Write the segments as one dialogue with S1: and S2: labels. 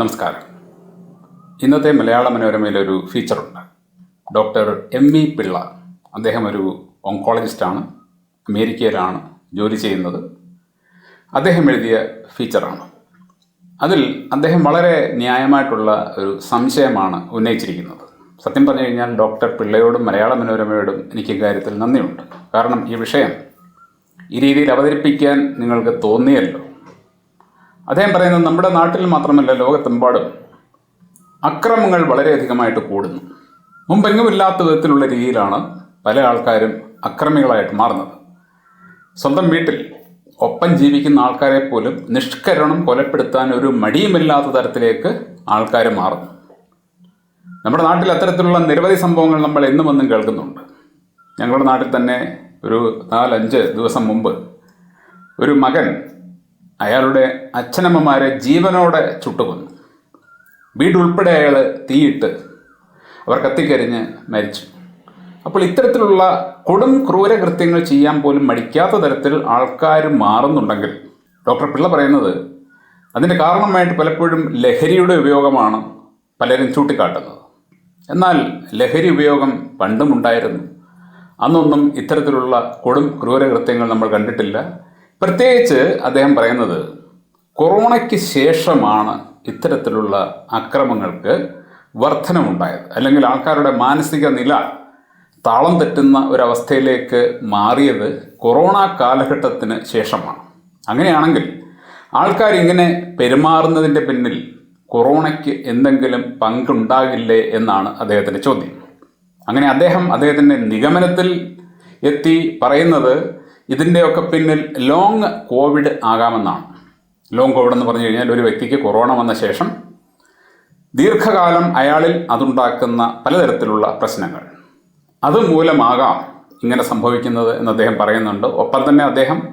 S1: നമസ്കാരം. ഇന്നത്തെ മലയാള മനോരമയിലൊരു ഫീച്ചറുണ്ട് ഡോക്ടർ എം വി പിള്ള അദ്ദേഹം ഒരു ഓങ്കോളജിസ്റ്റാണ് അമേരിക്കയിലാണ് ജോലി ചെയ്യുന്നത്. അദ്ദേഹം എഴുതിയ ഫീച്ചറാണ് അതിൽ അദ്ദേഹം വളരെ ന്യായമായിട്ടുള്ള ഒരു സംശയമാണ് ഉന്നയിച്ചിരിക്കുന്നത്. സത്യം പറഞ്ഞു കഴിഞ്ഞാൽ ഡോക്ടർ പിള്ളയോടും മലയാള മനോരമയോടും എനിക്ക് ഇക്കാര്യത്തിൽ നന്ദിയുണ്ട്. കാരണം ഈ വിഷയം ഈ രീതിയിൽ അവതരിപ്പിക്കാൻ നിങ്ങൾക്ക് തോന്നിയല്ലോ. അദ്ദേഹം പറയുന്നത് നമ്മുടെ നാട്ടിൽ മാത്രമല്ല ലോകത്തെമ്പാടും അക്രമങ്ങൾ വളരെയധികമായിട്ട് കൂടുന്നു. മുമ്പെങ്ങുമില്ലാത്ത വിധത്തിലുള്ള രീതിയിലാണ് പല ആൾക്കാരും അക്രമികളായിട്ട് മാറുന്നത്. സ്വന്തം വീട്ടിൽ ഒപ്പം ജീവിക്കുന്ന ആൾക്കാരെ പോലും നിഷ്കരണം കൊലപ്പെടുത്താൻ ഒരു മടിയുമില്ലാത്ത തരത്തിലേക്ക് ആൾക്കാർ മാറുന്നു. നമ്മുടെ നാട്ടിൽ അത്തരത്തിലുള്ള നിരവധി സംഭവങ്ങൾ നമ്മൾ എന്നും എന്നും കേൾക്കുന്നുണ്ട്. ഞങ്ങളുടെ നാട്ടിൽ തന്നെ ഒരു നാലഞ്ച് ദിവസം മുമ്പ് ഒരു മകൻ അയാളുടെ അച്ഛനമ്മമാരെ ജീവനോടെ ചുട്ടുകൊന്നു. വീടുൾപ്പെടെ അയാൾ തീയിട്ട് അവർ കത്തിക്കരിഞ്ഞ് മരിച്ചു. അപ്പോൾ ഇത്തരത്തിലുള്ള കൊടും ക്രൂരകൃത്യങ്ങൾ ചെയ്യാൻ പോലും മടിക്കാത്ത തരത്തിൽ ആൾക്കാർ മാറുന്നുണ്ടെങ്കിൽ ഡോക്ടർ പിള്ള പറയുന്നത് അതിന്റെ കാരണമായിട്ട് പലപ്പോഴും ലഹരിയുടെ ഉപയോഗമാണ് പലരും ചൂണ്ടിക്കാട്ടുന്നത്. എന്നാൽ ലഹരി ഉപയോഗം പണ്ടുമുണ്ടായിരുന്നു. അന്നൊന്നും ഇത്തരത്തിലുള്ള കൊടും ക്രൂരകൃത്യങ്ങൾ നമ്മൾ കണ്ടിട്ടില്ല. പ്രത്യേകിച്ച് അദ്ദേഹം പറയുന്നത് കൊറോണയ്ക്ക് ശേഷമാണ് ഇത്തരത്തിലുള്ള അക്രമങ്ങൾക്ക് വർധനമുണ്ടായത്. അല്ലെങ്കിൽ ആൾക്കാരുടെ മാനസിക നില താളം തെറ്റുന്ന ഒരവസ്ഥയിലേക്ക് മാറിയത് കൊറോണ കാലഘട്ടത്തിന് ശേഷമാണ്. അങ്ങനെയാണെങ്കിൽ ആൾക്കാർ ഇങ്ങനെ പെരുമാറുന്നതിന്റെ പിന്നിൽ കൊറോണയ്ക്ക് എന്തെങ്കിലും പങ്കുണ്ടാകില്ലേ എന്നാണ് അദ്ദേഹത്തിന്റെ ചോദ്യം. അങ്ങനെ അദ്ദേഹം അദ്ദേഹത്തിന്റെ നിഗമനത്തിൽ എത്തി പറയുന്നത് ഇതിന്റെയൊക്കെ പിന്നിൽ ലോങ് കോവിഡ് ആകാമെന്നാണ്. ലോങ് കോവിഡ് എന്ന് പറഞ്ഞു കഴിഞ്ഞാൽ ഒരു വ്യക്തിക്ക് കൊറോണ വന്ന ശേഷം ദീർഘകാലം അയാളിൽ അതുണ്ടാക്കുന്ന പലതരത്തിലുള്ള പ്രശ്നങ്ങൾ. അതുമൂലമാകാം ഇങ്ങനെ സംഭവിക്കുന്നത് എന്ന് അദ്ദേഹം പറയുന്നുണ്ട്. ഒപ്പം തന്നെ അദ്ദേഹം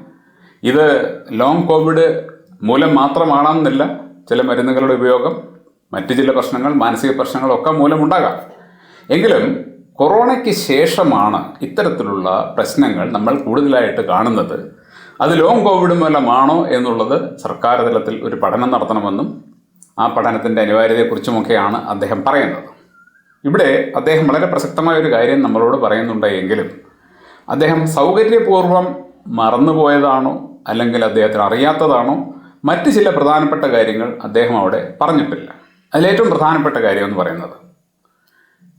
S1: ഇത് ലോങ് കോവിഡ് മൂലം മാത്രമാണെന്നില്ല ചില മരുന്നുകളുടെ ഉപയോഗം മറ്റു ചില പ്രശ്നങ്ങൾ മാനസിക പ്രശ്നങ്ങളൊക്കെ മൂലമുണ്ടാകാം. എങ്കിലും കൊറോണയ്ക്ക് ശേഷമാണ് ഇത്തരത്തിലുള്ള പ്രശ്നങ്ങൾ നമ്മൾ കൂടുതലായിട്ട് കാണുന്നത്. അത് ലോങ് കോവിഡ് മൂലമാണോ എന്നുള്ളത് സർക്കാർ തലത്തിൽ ഒരു പഠനം നടത്തണമെന്നും ആ പഠനത്തിന്റെ അനിവാര്യതയെക്കുറിച്ചുമൊക്കെയാണ് അദ്ദേഹം പറയുന്നത്. ഇവിടെ അദ്ദേഹം വളരെ പ്രസക്തമായ ഒരു കാര്യം നമ്മളോട് പറയുന്നുണ്ടെങ്കിലും അദ്ദേഹം സൗകര്യപൂർവം മറന്നുപോയതാണോ അല്ലെങ്കിൽ അദ്ദേഹത്തിന് അറിയാത്തതാണോ? മറ്റ് ചില പ്രധാനപ്പെട്ട കാര്യങ്ങൾ അദ്ദേഹം അവിടെ പറഞ്ഞിട്ടില്ല. അതിലേറ്റവും പ്രധാനപ്പെട്ട കാര്യം എന്ന് പറയുന്നത്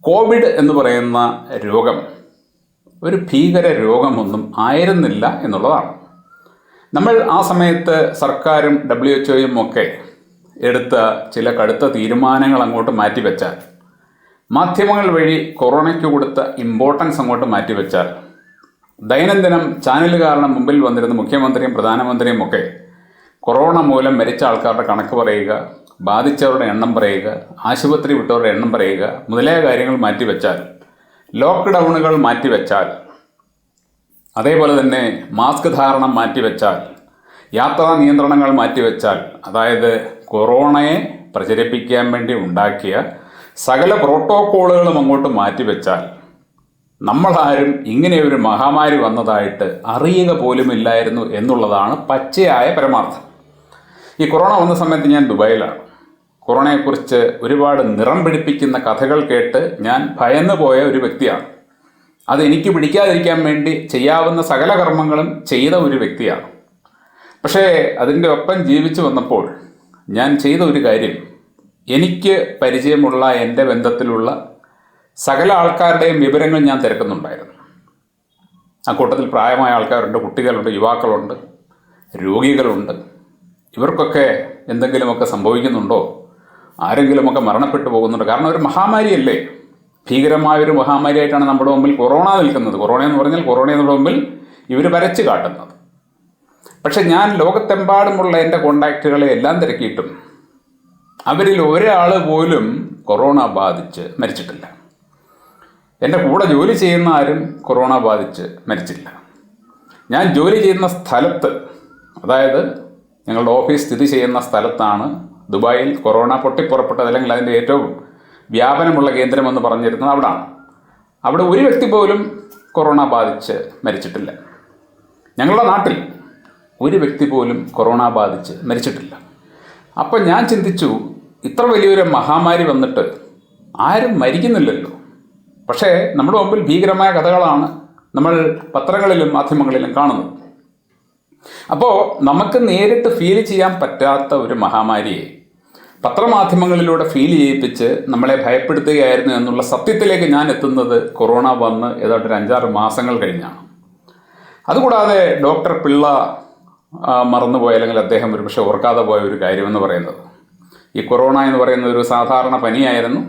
S1: കോവിഡ് എന്ന് പറയുന്ന രോഗം ഒരു ഭീകര രോഗമൊന്നും ആയിരുന്നില്ല എന്നുള്ളതാണ്. നമ്മൾ ആ സമയത്ത് സർക്കാരും ഡബ്ല്യു എച്ച് ഒയും ഒക്കെ എടുത്ത ചില കടുത്ത തീരുമാനങ്ങൾ അങ്ങോട്ട് മാറ്റിവെച്ചാൽ മാധ്യമങ്ങൾ വഴി കൊറോണയ്ക്ക് കൊടുത്ത ഇമ്പോർട്ടൻസ് അങ്ങോട്ട് മാറ്റിവെച്ചാൽ ദൈനംദിനം ചാനലുകാരുടെ മുമ്പിൽ വന്നിരുന്ന മുഖ്യമന്ത്രിയും പ്രധാനമന്ത്രിയും ഒക്കെ കൊറോണ മൂലം മരിച്ച ആൾക്കാരുടെ കണക്ക് പറയുക ബാധിച്ചവരുടെ എണ്ണം പറയുക ആശുപത്രി വിട്ടവരുടെ എണ്ണം പറയുക മുതലായ കാര്യങ്ങൾ മാറ്റിവെച്ചാൽ ലോക്ക്ഡൗണുകൾ മാറ്റിവെച്ചാൽ അതേപോലെ തന്നെ മാസ്ക് ധാരണം മാറ്റിവെച്ചാൽ യാത്രാ നിയന്ത്രണങ്ങൾ മാറ്റിവെച്ചാൽ അതായത് കൊറോണയെ പ്രചരിപ്പിക്കാൻ വേണ്ടി ഉണ്ടാക്കിയ സകല പ്രോട്ടോക്കോളുകളും അങ്ങോട്ട് മാറ്റിവെച്ചാൽ നമ്മളാരും ഇങ്ങനെ ഒരു മഹാമാരി വന്നതായിട്ട് അറിയുക പോലുമില്ലായിരുന്നു എന്നുള്ളതാണ് പച്ചയായ പരമാർത്ഥം. ഈ കൊറോണ വന്ന സമയത്ത് ഞാൻ ദുബായിലാണ്. കൊറോണയെക്കുറിച്ച് ഒരുപാട് നിറം പിടിപ്പിക്കുന്ന കഥകൾ കേട്ട് ഞാൻ ഭയന്നു പോയ ഒരു വ്യക്തിയാണ്. അത് എനിക്ക് പിടിക്കാതിരിക്കാൻ വേണ്ടി ചെയ്യാവുന്ന സകല കർമ്മങ്ങളും ചെയ്ത ഒരു വ്യക്തിയാണ്. പക്ഷേ അതിന്റെ ഒപ്പം ജീവിച്ചു വന്നപ്പോൾ ഞാൻ ചെയ്ത ഒരു കാര്യം എനിക്ക് പരിചയമുള്ള എന്റെ ബന്ധത്തിലുള്ള സകല ആൾക്കാരുടെയും വിവരങ്ങൾ ഞാൻ തിരക്കുന്നുണ്ടായിരുന്നു. ആ കൂട്ടത്തിൽ പ്രായമായ ആൾക്കാരുണ്ട് കുട്ടികളുണ്ട് യുവാക്കളുണ്ട് രോഗികളുണ്ട്. ഇവർക്കൊക്കെ എന്തെങ്കിലുമൊക്കെ സംഭവിക്കുന്നുണ്ടോ? ആരെങ്കിലുമൊക്കെ മരണപ്പെട്ടു പോകുന്നുണ്ട്. കാരണം ഒരു മഹാമാരിയല്ലേ? ഭീകരമായൊരു മഹാമാരിയായിട്ടാണ് നമ്മുടെ മുമ്പിൽ കൊറോണ നിൽക്കുന്നത്. കൊറോണ എന്ന് പറഞ്ഞാൽ കൊറോണ നമ്മുടെ മുമ്പിൽ ഇവർ വരച്ച് കാട്ടുന്നത്. പക്ഷെ ഞാൻ ലോകത്തെമ്പാടുമുള്ള എന്റെ കോണ്ടാക്റ്റുകളെ എല്ലാം തിരക്കിയിട്ടും അവരിൽ ഒരാൾ പോലും കൊറോണ ബാധിച്ച് മരിച്ചിട്ടില്ല. എന്റെ കൂടെ ജോലി ചെയ്യുന്ന ആരും കൊറോണ ബാധിച്ച് മരിച്ചില്ല. ഞാൻ ജോലി ചെയ്യുന്ന സ്ഥലത്ത് അതായത് ഞങ്ങളുടെ ഓഫീസ് സ്ഥിതി ചെയ്യുന്ന സ്ഥലത്താണ് ദുബായിൽ കൊറോണ പൊട്ടിപ്പുറപ്പെട്ടത് അല്ലെങ്കിൽ അതിന്റെ ഏറ്റവും വ്യാപനമുള്ള കേന്ദ്രമെന്ന് പറഞ്ഞിരുന്നത് അവിടാണ്. അവിടെ ഒരു വ്യക്തി പോലും കൊറോണ ബാധിച്ച് മരിച്ചിട്ടില്ല. ഞങ്ങളുടെ നാട്ടിൽ ഒരു വ്യക്തി പോലും കൊറോണ ബാധിച്ച് മരിച്ചിട്ടില്ല. അപ്പം ഞാൻ ചിന്തിച്ചു ഇത്ര വലിയൊരു മഹാമാരി വന്നിട്ട് ആരും മരിക്കുന്നില്ലല്ലോ. പക്ഷേ നമ്മുടെ മുമ്പിൽ ഭീകരമായ കഥകളാണ് നമ്മൾ പത്രങ്ങളിലും മാധ്യമങ്ങളിലും കാണുന്നത്. അപ്പോൾ നമുക്ക് നേരിട്ട് ഫീൽ ചെയ്യാൻ പറ്റാത്ത ഒരു മഹാമാരിയെ പത്രമാധ്യമങ്ങളിലൂടെ ഫീൽ ചെയ്യിപ്പിച്ച് നമ്മളെ ഭയപ്പെടുത്തുകയായിരുന്നു എന്നുള്ള സത്യത്തിലേക്ക് ഞാൻ എത്തുന്നത് കൊറോണ വന്ന് ഏതാണ്ട് ഒരു അഞ്ചാറ് മാസങ്ങൾ കഴിഞ്ഞാണ്. അതുകൂടാതെ ഡോക്ടർ പിള്ള മറന്നുപോയ അല്ലെങ്കിൽ അദ്ദേഹം ഒരു പക്ഷേ ഓർക്കാതെ പോയ ഒരു കാര്യമെന്ന് പറയുന്നത്. ഈ കൊറോണ എന്ന് പറയുന്ന ഒരു സാധാരണ പനിയായിരുന്നു.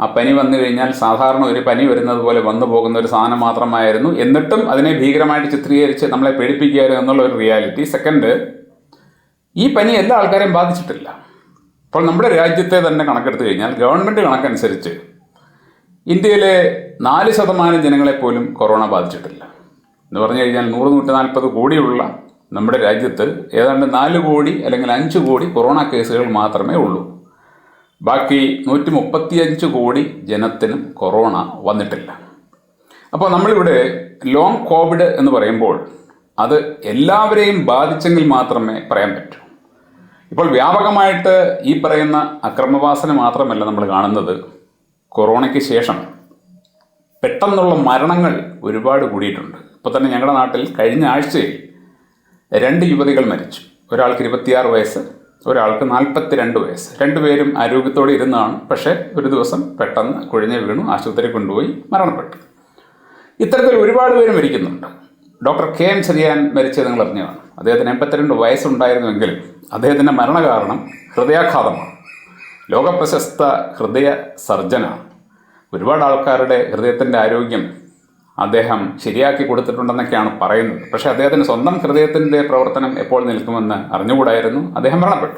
S1: ആ പനി വന്നു കഴിഞ്ഞാൽ സാധാരണ ഒരു പനി വരുന്നത് പോലെ വന്നു പോകുന്ന ഒരു സാധനം മാത്രമായിരുന്നു. എന്നിട്ടും അതിനെ ഭീകരമായിട്ട് ചിത്രീകരിച്ച് നമ്മളെ പേടിപ്പിക്കുകയായിരുന്നു എന്നുള്ള ഒരു റിയാലിറ്റി സെക്കൻഡ് ഈ പനി എല്ലാ ആൾക്കാരെയും ബാധിച്ചിട്ടില്ല. അപ്പോൾ നമ്മുടെ രാജ്യത്തെ തന്നെ കണക്കെടുത്തു കഴിഞ്ഞാൽ ഗവൺമെന്റ് കണക്കനുസരിച്ച് ഇന്ത്യയിലെ നാല് ശതമാനം ജനങ്ങളെ പോലും കൊറോണ ബാധിച്ചിട്ടില്ല. എന്ന് പറഞ്ഞു കഴിഞ്ഞാൽ നൂറ് നൂറ്റി നാൽപ്പത് കോടിയുള്ള നമ്മുടെ രാജ്യത്ത് ഏതാണ്ട് നാല് കോടി അല്ലെങ്കിൽ അഞ്ച് കോടി കൊറോണ കേസുകൾ മാത്രമേ ഉള്ളൂ. ബാക്കി നൂറ്റി മുപ്പത്തിയഞ്ച് കോടി ജനത്തിനും കൊറോണ വന്നിട്ടില്ല. അപ്പോൾ നമ്മളിവിടെ ലോങ് കോവിഡ് എന്ന് പറയുമ്പോൾ അത് എല്ലാവരെയും ബാധിച്ചെങ്കിൽ മാത്രമേ പറയാൻ പറ്റൂ. ഇപ്പോൾ വ്യാപകമായിട്ട് ഈ പറയുന്ന അക്രമവാസന മാത്രമല്ല നമ്മൾ കാണുന്നത്. കൊറോണയ്ക്ക് ശേഷം പെട്ടെന്നുള്ള മരണങ്ങൾ ഒരുപാട് കൂടിയിട്ടുണ്ട്. ഇപ്പോൾ തന്നെ ഞങ്ങളുടെ നാട്ടിൽ കഴിഞ്ഞ ആഴ്ചയിൽ രണ്ട് യുവതികൾ മരിച്ചു. ഒരാൾക്ക് ഇരുപത്തിയാറ് വയസ്സ് ഒരാൾക്ക് നാൽപ്പത്തിരണ്ട് വയസ്സ്. രണ്ടുപേരും ആരോഗ്യത്തോടെ ഇരുന്നാണ് പക്ഷേ ഒരു ദിവസം പെട്ടെന്ന് കുഴഞ്ഞ് വീണു ആശുപത്രി കൊണ്ടുപോയി മരണപ്പെട്ടു. ഇത്തരത്തിൽ ഒരുപാട് പേര് മരിക്കുന്നുണ്ട്. ഡോക്ടർ കെ എം ചെറിയാൻ മരിച്ചത് നിങ്ങൾ അറിഞ്ഞതാണ്? അദ്ദേഹത്തിന് എൺപത്തിരണ്ട് വയസ്സുണ്ടായിരുന്നുവെങ്കിലും അദ്ദേഹത്തിന്റെ മരണകാരണം ഹൃദയാഘാതമാണ്. ലോകപ്രശസ്ത ഹൃദയ സർജനാണ് ഒരുപാട് ആൾക്കാരുടെ ഹൃദയത്തിന്റെ ആരോഗ്യം അദ്ദേഹം ശരിയാക്കി കൊടുത്തിട്ടുണ്ടെന്നൊക്കെയാണ് പറയുന്നത്. പക്ഷേ അദ്ദേഹത്തിന്റെ സ്വന്തം ഹൃദയത്തിന്റെ പ്രവർത്തനം എപ്പോൾ നിൽക്കുമെന്ന് അറിഞ്ഞുകൂടായിരുന്നു. അദ്ദേഹം മരണപ്പെട്ടു.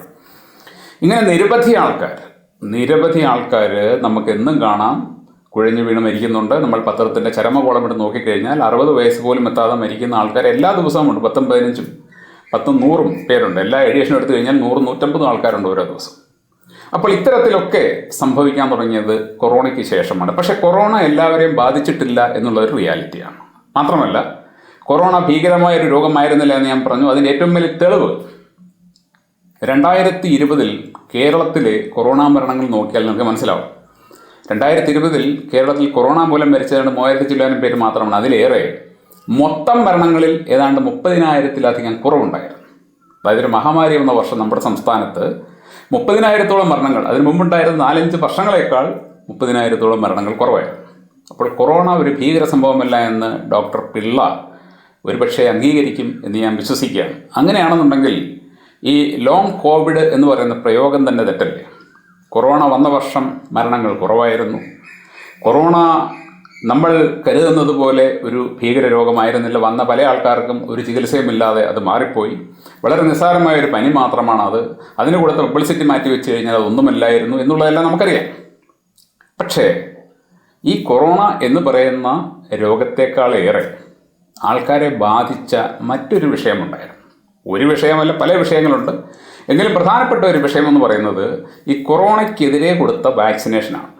S1: ഇങ്ങനെ നിരവധി ആൾക്കാർ നിരവധി ആൾക്കാർ നമുക്ക് എന്നും കാണാം. കുഴഞ്ഞു വീണ് മരിക്കുന്നുണ്ട്. നമ്മൾ പത്രത്തിന്റെ ചരമകോളം എടുത്ത് നോക്കിക്കഴിഞ്ഞാൽ അറുപത് വയസ്സ് പോലും എത്താതെ മരിക്കുന്ന ആൾക്കാർ എല്ലാ ദിവസവും ഉണ്ട്. പത്തും പതിനഞ്ചും. പത്തും നൂറും പേരുണ്ട്. എല്ലാ എഡിഷനും എടുത്തു കഴിഞ്ഞാൽ നൂറും നൂറ്റമ്പതും ആൾക്കാരുണ്ട് ഓരോ ദിവസം. അപ്പോൾ ഇത്തരത്തിലൊക്കെ സംഭവിക്കാൻ തുടങ്ങിയത് കൊറോണയ്ക്ക് ശേഷമാണ്. പക്ഷേ കൊറോണ എല്ലാവരെയും ബാധിച്ചിട്ടില്ല എന്നുള്ളൊരു റിയാലിറ്റിയാണ്. മാത്രമല്ല കൊറോണ ഭീകരമായ ഒരു രോഗമായിരുന്നില്ല എന്ന് ഞാൻ പറഞ്ഞു. അതിന്റെ ഏറ്റവും വലിയ തെളിവ് രണ്ടായിരത്തി ഇരുപതിൽ കേരളത്തിലെ കൊറോണ മരണങ്ങൾ നോക്കിയാൽ നിങ്ങൾക്ക് മനസ്സിലാവും. രണ്ടായിരത്തി ഇരുപതിൽ കേരളത്തിൽ കൊറോണ മൂലം മരിച്ചതാണ് മൂവായിരത്തി ചില്ലാനും പേര് മാത്രമാണ്. അതിലേറെ മൊത്തം മരണങ്ങളിൽ ഏതാണ്ട് മുപ്പതിനായിരത്തിലധികം കുറവുണ്ടായിരുന്നു. അതായത് ഒരു മഹാമാരി വന്ന വർഷം നമ്മുടെ സംസ്ഥാനത്ത് മുപ്പതിനായിരത്തോളം മരണങ്ങൾ അതിന് മുമ്പുണ്ടായിരുന്ന നാലഞ്ച് വർഷങ്ങളേക്കാൾ മുപ്പതിനായിരത്തോളം മരണങ്ങൾ കുറവായിരുന്നു. അപ്പോൾ കൊറോണ ഒരു ഭീകര സംഭവമല്ല എന്ന് ഡോക്ടർ പിള്ള ഒരുപക്ഷെ അംഗീകരിക്കും എന്ന് ഞാൻ വിശ്വസിക്കുകയാണ്. അങ്ങനെയാണെന്നുണ്ടെങ്കിൽ ഈ ലോങ് കോവിഡ് എന്ന് പറയുന്ന പ്രയോഗം തന്നെ തെറ്റല്ലേ? കൊറോണ വന്ന വർഷം മരണങ്ങൾ കുറവായിരുന്നു. കൊറോണ നമ്മൾ കരുതുന്നത് പോലെ ഒരു ഭീകര രോഗമായിരുന്നില്ല വന്ന പല ആൾക്കാർക്കും ഒരു ചികിത്സയുമില്ലാതെ അത് മാറിപ്പോയി. വളരെ നിസ്സാരമായ ഒരു പനി മാത്രമാണ് അത് അതിന് കൊടുത്ത പബ്ലിസിറ്റി മാറ്റി വെച്ച് കഴിഞ്ഞാൽ അതൊന്നുമല്ലായിരുന്നു എന്നുള്ളതെല്ലാം നമുക്കറിയാം. പക്ഷേ ഈ കൊറോണ എന്ന് പറയുന്ന രോഗത്തെക്കാളേറെ ആൾക്കാരെ ബാധിച്ച മറ്റൊരു വിഷയമുണ്ടായിരുന്നു. ഒരു വിഷയമല്ല പല വിഷയങ്ങളുണ്ട്. എങ്കിലും പ്രധാനപ്പെട്ട ഒരു വിഷയം എന്ന് പറയുന്നത് ഈ കൊറോണയ്ക്കെതിരെ കൊടുത്ത വാക്സിനേഷനാണ്.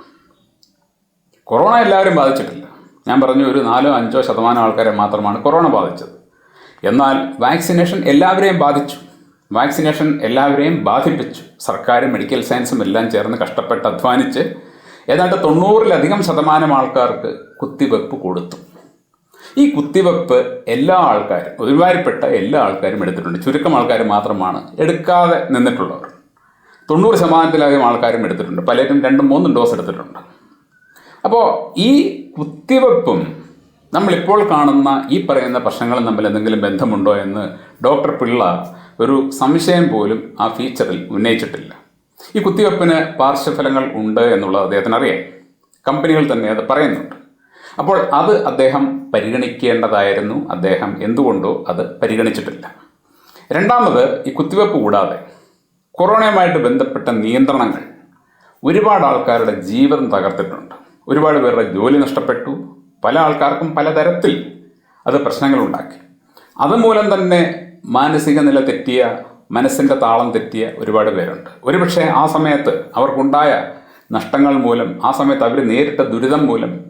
S1: കൊറോണ എല്ലാവരും ബാധിച്ചിട്ടില്ല. ഞാൻ പറഞ്ഞു ഒരു നാലോ അഞ്ചോ ശതമാനം ആൾക്കാരെ മാത്രമാണ് കൊറോണ ബാധിച്ചത്. എന്നാൽ വാക്സിനേഷൻ എല്ലാവരെയും ബാധിച്ചു. വാക്സിനേഷൻ എല്ലാവരെയും ബാധിപ്പിച്ചു. സർക്കാരും മെഡിക്കൽ സയൻസും എല്ലാം ചേർന്ന് കഷ്ടപ്പെട്ട് അധ്വാനിച്ച് ഏതാണ്ട് തൊണ്ണൂറിലധികം ശതമാനം ആൾക്കാർക്ക് കുത്തിവെപ്പ് കൊടുത്തു. ഈ കുത്തിവെപ്പ് എല്ലാ ആൾക്കാരും ഒരുമാതിരിപ്പെട്ട എല്ലാ ആൾക്കാരും എടുത്തിട്ടുണ്ട്. ചുരുക്കം ആൾക്കാർ മാത്രമാണ് എടുക്കാതെ നിന്നിട്ടുള്ളവർ. തൊണ്ണൂറ് ശതമാനത്തിലധികം ആൾക്കാരും എടുത്തിട്ടുണ്ട്. പലരും രണ്ടും മൂന്നും ഡോസ് എടുത്തിട്ടുണ്ട്. അപ്പോൾ ഈ കുത്തിവെപ്പും നമ്മളിപ്പോൾ കാണുന്ന ഈ പറയുന്ന പ്രശ്നങ്ങളും തമ്മിൽ എന്തെങ്കിലും ബന്ധമുണ്ടോ എന്ന് ഡോക്ടർ പിള്ള ഒരു സംശയം പോലും ആ ഫീച്ചറിൽ ഉന്നയിച്ചിട്ടില്ല. ഈ കുത്തിവെപ്പിന് പാർശ്വഫലങ്ങൾ ഉണ്ട് എന്നുള്ളത് അദ്ദേഹത്തിന് അറിയാം. കമ്പനികൾ തന്നെ അത് പറയുന്നുണ്ട്. അപ്പോൾ അത് അദ്ദേഹം പരിഗണിക്കേണ്ടതായിരുന്നു. അദ്ദേഹം എന്തുകൊണ്ടോ അത് പരിഗണിച്ചിട്ടില്ല. രണ്ടാമത് ഈ കുത്തിവെപ്പ് കൂടാതെ കൊറോണയുമായിട്ട് ബന്ധപ്പെട്ട നിയന്ത്രണങ്ങൾ ഒരുപാട് ആൾക്കാരുടെ ജീവിതം തകർത്തിട്ടുണ്ട്. ഒരുപാട് പേരുടെ ജോലി നഷ്ടപ്പെട്ടു. പല ആൾക്കാർക്കും പലതരത്തിൽ അത് പ്രശ്നങ്ങളുണ്ടാക്കി അതുമൂലം തന്നെ മാനസിക നില തെറ്റിയ മനസ്സിന്റെ താളം തെറ്റിയ ഒരുപാട് പേരുണ്ട്. ഒരുപക്ഷെ ആ സമയത്ത് അവർക്കുണ്ടായ നഷ്ടങ്ങൾ മൂലം ആ സമയത്ത് അവർ നേരിട്ട ദുരിതം മൂലം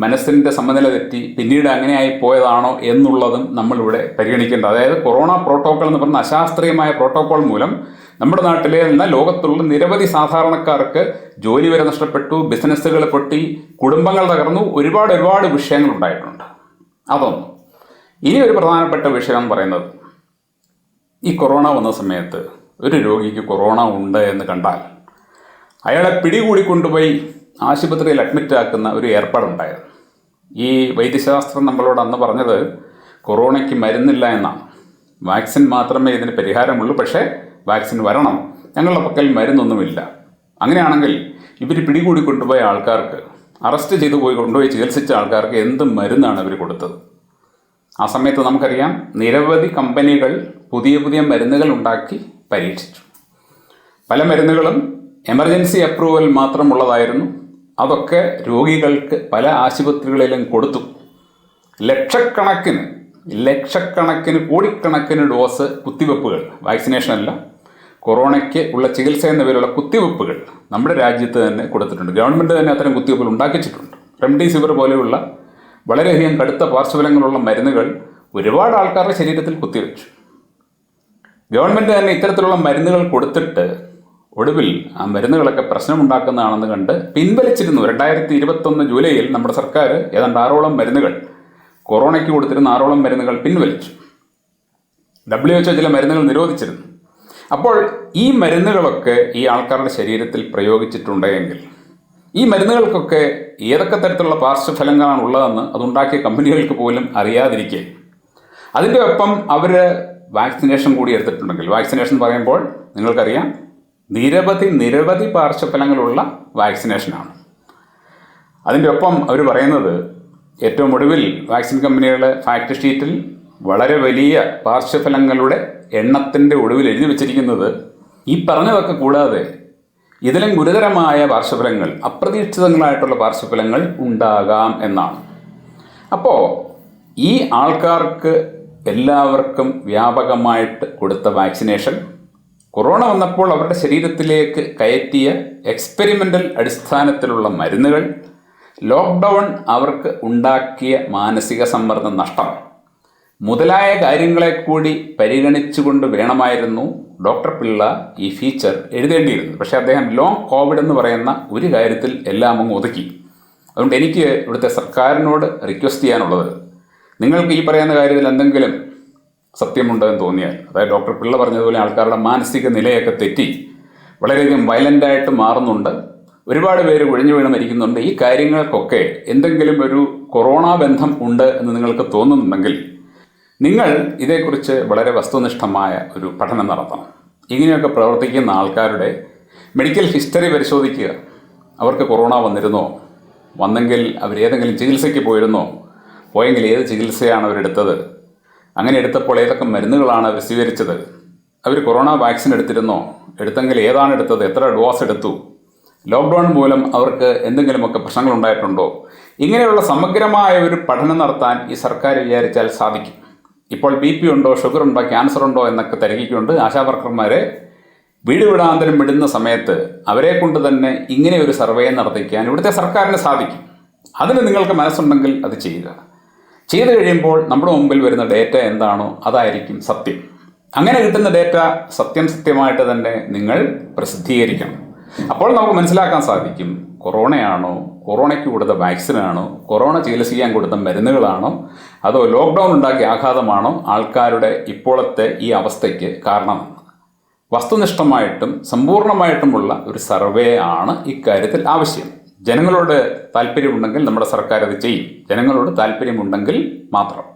S1: മനസ്സിന്റെ സമനില തെറ്റി പിന്നീട് അങ്ങനെയായി പോയതാണോ എന്നുള്ളതും നമ്മളിവിടെ പരിഗണിക്കേണ്ടത്. അതായത് കൊറോണ പ്രോട്ടോക്കോൾ എന്ന് പറഞ്ഞ അശാസ്ത്രീയമായ പ്രോട്ടോക്കോൾ മൂലം നമ്മുടെ നാട്ടിലെ എന്ന ലോകത്തുള്ള നിരവധി സാധാരണക്കാർക്ക് ജോലി വരെ നഷ്ടപ്പെട്ടു ബിസിനസ്സുകൾ പൊട്ടി കുടുംബങ്ങൾ തകർന്നു ഒരുപാട് ഒരുപാട് വിഷയങ്ങൾ ഉണ്ടായിട്ടുണ്ട്. അതൊന്നും. ഇനി ഒരു പ്രധാനപ്പെട്ട വിഷയം എന്ന് പറയുന്നത് ഈ കൊറോണ വന്ന സമയത്ത് ഒരു രോഗിക്ക് കൊറോണ ഉണ്ട് എന്ന് കണ്ടാൽ അയാളെ പിടികൂടി കൊണ്ടുപോയി ആശുപത്രിയിൽ അഡ്മിറ്റ് ആക്കുന്ന ഒരു ഏർപ്പാടുണ്ടായിരുന്നു. ഈ വൈദ്യശാസ്ത്രം നമ്മളോട് അന്ന് പറഞ്ഞത് കൊറോണയ്ക്ക് മരുന്നില്ല എന്നാണ്. വാക്സിൻ മാത്രമേ ഇതിന് പരിഹാരമുള്ളൂ പക്ഷേ വാക്സിൻ വരണം. ഞങ്ങളുടെ പക്കൽ മരുന്നൊന്നുമില്ല. അങ്ങനെയാണെങ്കിൽ ഇവർ പിടികൂടി കൊണ്ടുപോയ ആൾക്കാർക്ക് അറസ്റ്റ് ചെയ്തു പോയി കൊണ്ടുപോയി ചികിത്സിച്ച ആൾക്കാർക്ക് എന്ത് മരുന്നാണ് ഇവർ കൊടുത്തത്? ആ സമയത്ത് നമുക്കറിയാം നിരവധി കമ്പനികൾ പുതിയ പുതിയ മരുന്നുകൾ ഉണ്ടാക്കി പരീക്ഷിച്ചു. പല മരുന്നുകളും എമർജൻസി അപ്രൂവൽ മാത്രമുള്ളതായിരുന്നു. അതൊക്കെ രോഗികൾക്ക് പല ആശുപത്രികളിലും കൊടുത്തു. ലക്ഷക്കണക്കിന് ലക്ഷക്കണക്കിന് കോടിക്കണക്കിന് ഡോസ് കുത്തിവെപ്പുകൾ വാക്സിനേഷൻ അല്ല കൊറോണയ്ക്ക് ഉള്ള ചികിത്സ എന്ന പേരുള്ള കുത്തിവെപ്പുകൾ നമ്മുടെ രാജ്യത്ത് തന്നെ കൊടുത്തിട്ടുണ്ട്. ഗവൺമെന്റ് തന്നെ അത്തരം കുത്തിവെപ്പുകൾ ഉണ്ടാക്കിച്ചിട്ടുണ്ട്. റെംഡെസിവിർ പോലെയുള്ള വളരെയധികം കടുത്ത പാർശ്വഫലങ്ങളുള്ള മരുന്നുകൾ ഒരുപാട് ആൾക്കാരുടെ ശരീരത്തിൽ കുത്തിവെച്ചു. ഗവൺമെന്റ് തന്നെ ഇത്തരത്തിലുള്ള മരുന്നുകൾ കൊടുത്തിട്ട് ഒടുവിൽ ആ മരുന്നുകളൊക്കെ പ്രശ്നമുണ്ടാക്കുന്നതാണെന്ന് കണ്ട് പിൻവലിച്ചിരുന്നു. രണ്ടായിരത്തി ഇരുപത്തൊന്ന് ജൂലൈയിൽ നമ്മുടെ സർക്കാർ ഏതാണ്ട് ആറോളം മരുന്നുകൾ കൊറോണയ്ക്ക് കൊടുത്തിരുന്ന ആറോളം മരുന്നുകൾ പിൻവലിച്ചു. ഡബ്ല്യു എച്ച് ചില മരുന്നുകൾ നിരോധിച്ചിരുന്നു. അപ്പോൾ ഈ മരുന്നുകളൊക്കെ ഈ ആൾക്കാരുടെ ശരീരത്തിൽ പ്രയോഗിച്ചിട്ടുണ്ടെങ്കിൽ ഈ മരുന്നുകൾക്കൊക്കെ ഏതൊക്കെ തരത്തിലുള്ള പാർശ്വഫലങ്ങളാണ് ഉള്ളതെന്ന് അതുണ്ടാക്കിയ കമ്പനികൾക്ക് പോലും അറിയാതിരിക്കെ. അതിന്റെ ഒപ്പം അവർ വാക്സിനേഷൻ കൂടി എടുത്തിട്ടുണ്ടെങ്കിൽ വാക്സിനേഷൻ പറയുമ്പോൾ നിങ്ങൾക്കറിയാം നിരവധി നിരവധി പാർശ്വഫലങ്ങളുള്ള വാക്സിനേഷനാണ്. അതിന്റെ ഒപ്പം അവർ പറയുന്നത് ഏറ്റവും ഒടുവിൽ വാക്സിൻ കമ്പനികളുടെ ഫാക്ട് ഷീറ്റിൽ വളരെ വലിയ പാർശ്വഫലങ്ങളുടെ എണ്ണത്തിന്റെ ഒടുവിൽ എഴുതി വച്ചിരിക്കുന്നത് ഈ പറഞ്ഞതൊക്കെ കൂടാതെ ഇതിലും ഗുരുതരമായ പാർശ്വഫലങ്ങൾ അപ്രതീക്ഷിതങ്ങളായിട്ടുള്ള പാർശ്വഫലങ്ങൾ ഉണ്ടാകാം എന്നാണ്. അപ്പോൾ ഈ ആൾക്കാർക്ക് എല്ലാവർക്കും വ്യാപകമായിട്ട് കൊടുത്ത വാക്സിനേഷൻ കൊറോണ വന്നപ്പോൾ അവരുടെ ശരീരത്തിലേക്ക് കയറ്റിയ എക്സ്പെരിമെന്റൽ അടിസ്ഥാനത്തിലുള്ള മരുന്നുകൾ ലോക്ക്ഡൗൺ അവർക്ക് ഉണ്ടാക്കിയ മാനസിക സമ്മർദ്ദ നഷ്ടം. മുതലായ കാര്യങ്ങളെ കൂടി പരിഗണിച്ചുകൊണ്ട് വേണമായിരുന്നു ഡോക്ടർ പിള്ള ഈ ഫീച്ചർ എഴുതേണ്ടിയിരുന്നത്. പക്ഷേ അദ്ദേഹം ലോങ് കോവിഡ് എന്ന് പറയുന്ന ഒരു കാര്യത്തിൽ എല്ലാം അങ്ങ് ഒതുക്കി. അതുകൊണ്ട് എനിക്ക് ഇവിടുത്തെ സർക്കാരിനോട് റിക്വസ്റ്റ് ചെയ്യാനുള്ളത് നിങ്ങൾക്ക് ഈ പറയുന്ന കാര്യത്തിൽ എന്തെങ്കിലും സത്യമുണ്ടോ എന്ന് തോന്നിയാൽ അതായത് ഡോക്ടർ പിള്ള പറഞ്ഞതുപോലെ ആൾക്കാരുടെ മാനസിക നിലയൊക്കെ തെറ്റി വളരെയധികം വയലന്റായിട്ട് മാറുന്നുണ്ട് ഒരുപാട് പേര് ഒഴിഞ്ഞു വീണ് മരിക്കുന്നുണ്ട് ഈ കാര്യങ്ങൾക്കൊക്കെ എന്തെങ്കിലും ഒരു കൊറോണ ബന്ധം ഉണ്ട് എന്ന് നിങ്ങൾക്ക് തോന്നുന്നുണ്ടെങ്കിൽ നിങ്ങൾ ഇതേക്കുറിച്ച് വളരെ വസ്തുനിഷ്ഠമായ ഒരു പഠനം നടത്തണം. ഇങ്ങനെയൊക്കെ പ്രവർത്തിക്കുന്ന ആൾക്കാരുടെ മെഡിക്കൽ ഹിസ്റ്ററി പരിശോധിക്കുക. അവർക്ക് കൊറോണ വന്നിരുന്നോ? വന്നെങ്കിൽ അവർ ഏതെങ്കിലും ചികിത്സയ്ക്ക് പോയിരുന്നോ? പോയെങ്കിൽ ഏത് ചികിത്സയാണ് അവരെടുത്തത് അങ്ങനെ എടുത്തപ്പോൾ ഏതൊക്കെ മരുന്നുകളാണ് അവർ സ്വീകരിച്ചത്? അവർ കൊറോണ വാക്സിൻ എടുത്തിരുന്നോ? എടുത്തെങ്കിൽ ഏതാണ് എടുത്തത്? എത്ര ഡോസ് എടുത്തു? ലോക്ക്ഡൗൺ മൂലം അവർക്ക് എന്തെങ്കിലുമൊക്കെ പ്രശ്നങ്ങൾ ഉണ്ടായിട്ടുണ്ടോ? ഇങ്ങനെയുള്ള സമഗ്രമായ ഒരു പഠനം നടത്താൻ ഈ സർക്കാർ വിചാരിച്ചാൽ സാധിക്കും. ഇപ്പോൾ ബി പി ഉണ്ടോ ഷുഗർ ഉണ്ടോ ക്യാൻസർ ഉണ്ടോ എന്നൊക്കെ തിരക്കിക്കൊണ്ട് ആശാവർക്കർമാരെ വീട് വിടാന്തരം വിടുന്ന സമയത്ത് അവരെ കൊണ്ട് തന്നെ ഇങ്ങനെ ഒരു സർവേ നടത്തിക്കാൻ ഇവിടുത്തെ സർക്കാരിന് സാധിക്കും. അതിന് നിങ്ങൾക്ക് മനസ്സുണ്ടെങ്കിൽ അത് ചെയ്യുക. ചെയ്തു കഴിയുമ്പോൾ നമ്മുടെ മുമ്പിൽ വരുന്ന ഡേറ്റ എന്താണോ അതായിരിക്കും സത്യം. അങ്ങനെ കിട്ടുന്ന ഡേറ്റ സത്യം സത്യമായിട്ട് തന്നെ നിങ്ങൾ പ്രസിദ്ധീകരിക്കണം. അപ്പോൾ നമുക്ക് മനസ്സിലാക്കാൻ സാധിക്കും കൊറോണയാണോ കൊറോണയ്ക്ക് കൊടുത്ത വാക്സിനാണോ? കൊറോണ ചികിത്സിക്കാൻ കൊടുത്ത മരുന്നുകളാണോ? അതോ ലോക്ക്ഡൗൺ ഉണ്ടാക്കിയ ആഘാതമാണോ ആൾക്കാരുടെ ഇപ്പോഴത്തെ ഈ അവസ്ഥയ്ക്ക് കാരണമെന്ന് വസ്തുനിഷ്ഠമായിട്ടും സമ്പൂർണമായിട്ടുമുള്ള ഒരു സർവേ ആണ് ഇക്കാര്യത്തിൽ ആവശ്യം. ജനങ്ങളോട് താല്പര്യമുണ്ടെങ്കിൽ നമ്മുടെ സർക്കാർ അത് ചെയ്യും. ജനങ്ങളോട് താല്പര്യമുണ്ടെങ്കിൽ മാത്രം.